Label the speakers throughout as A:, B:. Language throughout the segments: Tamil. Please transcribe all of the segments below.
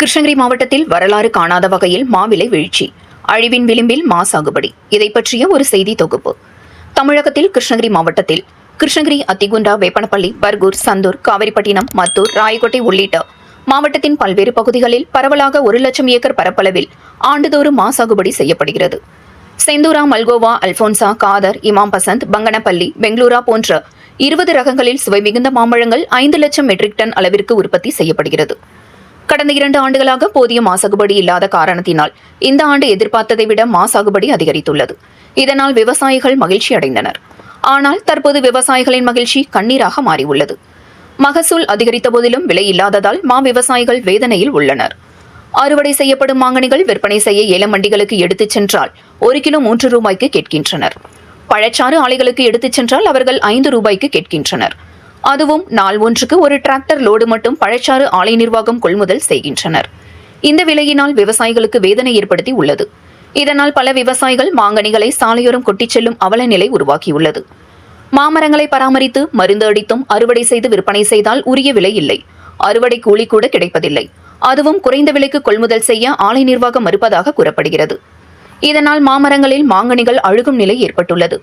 A: கிருஷ்ணகிரி மாவட்டத்தில் வரலாறு காணாத வகையில் மாவிலை வீழ்ச்சி. அழிவின் விளிம்பில் மா சாகுபடி. இதை பற்றிய ஒரு செய்தி தொகுப்பு. தமிழகத்தில் கிருஷ்ணகிரி மாவட்டத்தில் கிருஷ்ணகிரி அத்திகுண்டா வேப்பனப்பள்ளி பர்கூர் சந்தூர் காவிரிப்பட்டினம் மத்தூர் ராயக்கோட்டை உள்ளிட்ட மாவட்டத்தின் பல்வேறு பகுதிகளில் பரவலாக ஒரு லட்சம் ஏக்கர் பரப்பளவில் ஆண்டுதோறும் மா சாகுபடி செய்யப்படுகிறது. செந்தூரா மல்கோவா அல்போன்சா காதர் இமாம் பசந்த் பங்கனப்பள்ளி பெங்களூரா போன்ற இருபது ரகங்களில் சுவை மிகுந்த மாம்பழங்கள் ஐந்து லட்சம் மெட்ரிக் டன் அளவிற்கு உற்பத்தி செய்யப்படுகிறது. கடந்த இரண்டு ஆண்டுகளாக போதிய மாசாகுபடி இல்லாத காரணத்தினால் இந்த ஆண்டு எதிர்பார்த்ததை விட மாசாகுபடி அதிகரித்துள்ளது. இதனால் விவசாயிகள் மகிழ்ச்சி அடைந்தனர். ஆனால் தற்போது விவசாயிகளின் மகிழ்ச்சி கண்ணீராக மாறியுள்ளது. மகசூல் அதிகரித்த போதிலும் விலை இல்லாததால் மா விவசாயிகள் வேதனையில் உள்ளனர். அறுவடை செய்யப்படும் மாங்கனிகள் விற்பனை செய்ய ஏலம் மண்டிகளுக்கு எடுத்துச் சென்றால் ஒரு கிலோ மூன்று ரூபாய்க்கு கேட்கின்றனர். பழச்சாறு ஆலைகளுக்கு எடுத்துச் சென்றால் அவர்கள் ஐந்து ரூபாய்க்கு கேட்கின்றனர். அதுவும் நாள் ஒன்றுக்கு ஒரு டிராக்டர் லோடு மட்டும் பழச்சாறு ஆலை நிர்வாகம் கொள்முதல் செய்கின்றனர். இந்த விலையினால் விவசாயிகளுக்கு வேதனை ஏற்படுத்தி உள்ளது. இதனால் பல விவசாயிகள் மாங்கனிகளை சாலையோரம் கொட்டிச் செல்லும் அவல நிலை உருவாகியுள்ளது. மாமரங்களை பராமரித்து மருந்து அடித்தும் அறுவடை செய்து விற்பனை செய்தால் உரிய விலை இல்லை. அறுவடை கூலி கூட கிடைப்பதில்லை. அதுவும் குறைந்த விலைக்கு கொள்முதல் செய்ய ஆலை நிர்வாகம் மறுப்பதாக கூறப்படுகிறது. இதனால் மாமரங்களில் மாங்கனிகள் அழுகும் நிலை ஏற்பட்டுள்ளது.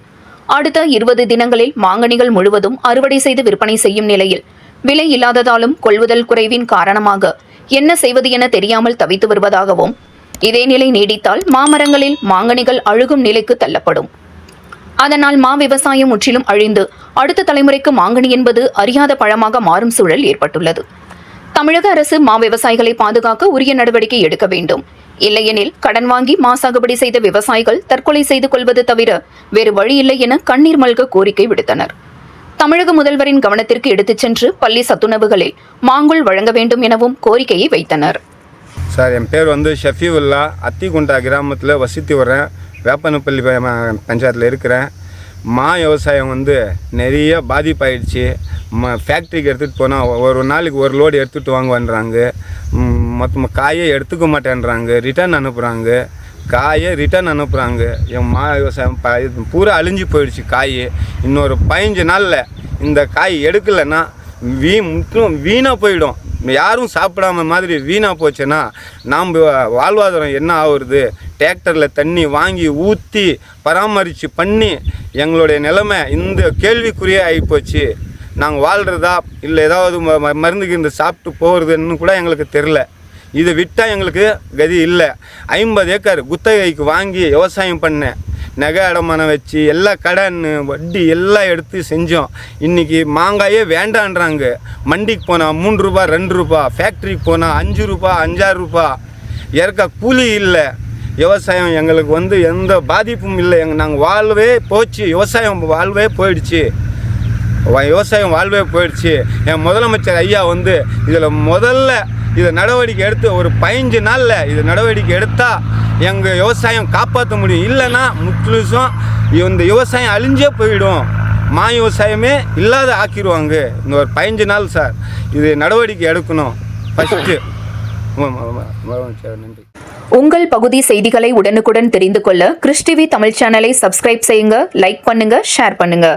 A: அடுத்த இருபது தினங்களில் மாங்கனிகள் முழுவதும் அறுவடை செய்து விற்பனை செய்யும் நிலையில் விலை இல்லாததாலும் கொள்முதல் குறைவின் காரணமாக என்ன செய்வது என தெரியாமல் தவித்து வருவதாகவும் இதே நிலை நீடித்தால் மாமரங்களில் மாங்கனிகள் அழுகும் நிலைக்கு தள்ளப்படும். அதனால் மா விவசாயம் முற்றிலும் அழிந்து அடுத்த தலைமுறைக்கு மாங்கனி என்பது அறியாத பழமாக மாறும் சூழல் ஏற்பட்டுள்ளது. தமிழக அரசு மா விவசாயிகளை பாதுகாக்க உரிய நடவடிக்கை எடுக்க வேண்டும். இல்லையெனில் கடன் வாங்கி மாசாகுபடி செய்த விவசாயிகள் தற்கொலை செய்து கொள்வது தவிர வேறு வழியில்லை என கண்ணீர் மல்க கோரிக்கை விடுத்தனர். தமிழக முதல்வரின் கவனத்திற்கு எடுத்துச் சென்று பள்ளி சத்துணவுகளில் மாங்குள் வழங்க வேண்டும் எனவும் கோரிக்கையை வைத்தனர்.
B: சார் என் பேர் வந்து ஷஃபிவுல்லா. அத்திகுண்டா கிராமத்தில் வசித்து வரேன் வேப்பனப்பள்ளி பஞ்சாயத்தில் இருக்கிறேன். மா விவசாயம் வந்து நிறைய பாதிப்பாயிடுச்சு. ம ஃபேக்ட்ரிக்கு எடுத்துகிட்டு போனால் ஒரு நாளைக்கு ஒரு லோடு எடுத்துகிட்டு வாங்குவான்றாங்க. மொத்தமாக காயே எடுத்துக்க மாட்டேன்றாங்க. ரிட்டர்ன் அனுப்புகிறாங்க காயை ரிட்டர்ன் அனுப்புகிறாங்க என் மா விவசாயம் பூரா அழிஞ்சு போயிடுச்சு காய். இன்னொரு பதினஞ்சு நாளில் இந்த காய் எடுக்கலைன்னா வீ முற்றும் வீணாக போயிடும். யாரும் சாப்பிடாம மாதிரி வீணாக போச்சுன்னா நாம் வாழ்வாதாரம் என்ன ஆகுறது டிராக்டரில் தண்ணி வாங்கி ஊற்றி பராமரித்து பண்ணி எங்களுடைய நிலைமை இந்த கேள்விக்குறியே ஆகிப்போச்சு நாங்கள் வாழ்கிறதா இல்லை ஏதாவது ம- ம- மருந்து கிருந்து சாப்பிட்டு போகிறதுன்னு கூட எங்களுக்கு தெரில இதை விட்டால் எங்களுக்கு கதி இல்லை. ஐம்பது ஏக்கர் குத்தகைக்கு வாங்கி விவசாயம் பண்ணேன் நகை அடமானம் வச்சு எல்லா கடன் வட்டி எல்லாம் எடுத்து செஞ்சோம். இன்றைக்கி மாங்காயே வேண்டான்றாங்க. மண்டிக்கு போனால் மூன்று ரூபா ரெண்டு ரூபா ஃபேக்ட்ரிக்கு போனால் அஞ்சு ரூபா அஞ்சாறு ரூபா. இறக்க கூலி இல்லை. விவசாயம் எங்களுக்கு வந்து எந்த பாதிப்பும் இல்லை. எங்கள் நாங்கள் வாழ்வே போச்சு. விவசாயம் வாழ்வே போயிடுச்சு. விவசாயம் வாழ்வே போயிடுச்சு. என் முதலமைச்சர் ஐயா வந்து இதில் முதல்ல இதை நடவடிக்கை எடுத்து ஒரு பதினஞ்சு நாளில் இது நடவடிக்கை எடுத்தால் எங்கள் விவசாயம் காப்பாற்ற முடியும். இல்லைன்னா முற்றிலும் இந்த விவசாயம் அழிஞ்சே போயிடும். மா விவசாயமே இல்லாத ஆக்கிடுவாங்க இந்த ஒரு பதினஞ்சு நாள் சார். இது நடவடிக்கை எடுக்கணும். ஃபஸ்ட்டு நன்றி.
A: உங்கள் பகுதி செய்திகளை உடனுக்குடன் தெரிந்து கொள்ள கிறிஸ்டிவி தமிழ் சேனலை சப்ஸ்கிரைப் செய்யுங்க லைக் பண்ணுங்க ஷேர் பண்ணுங்க.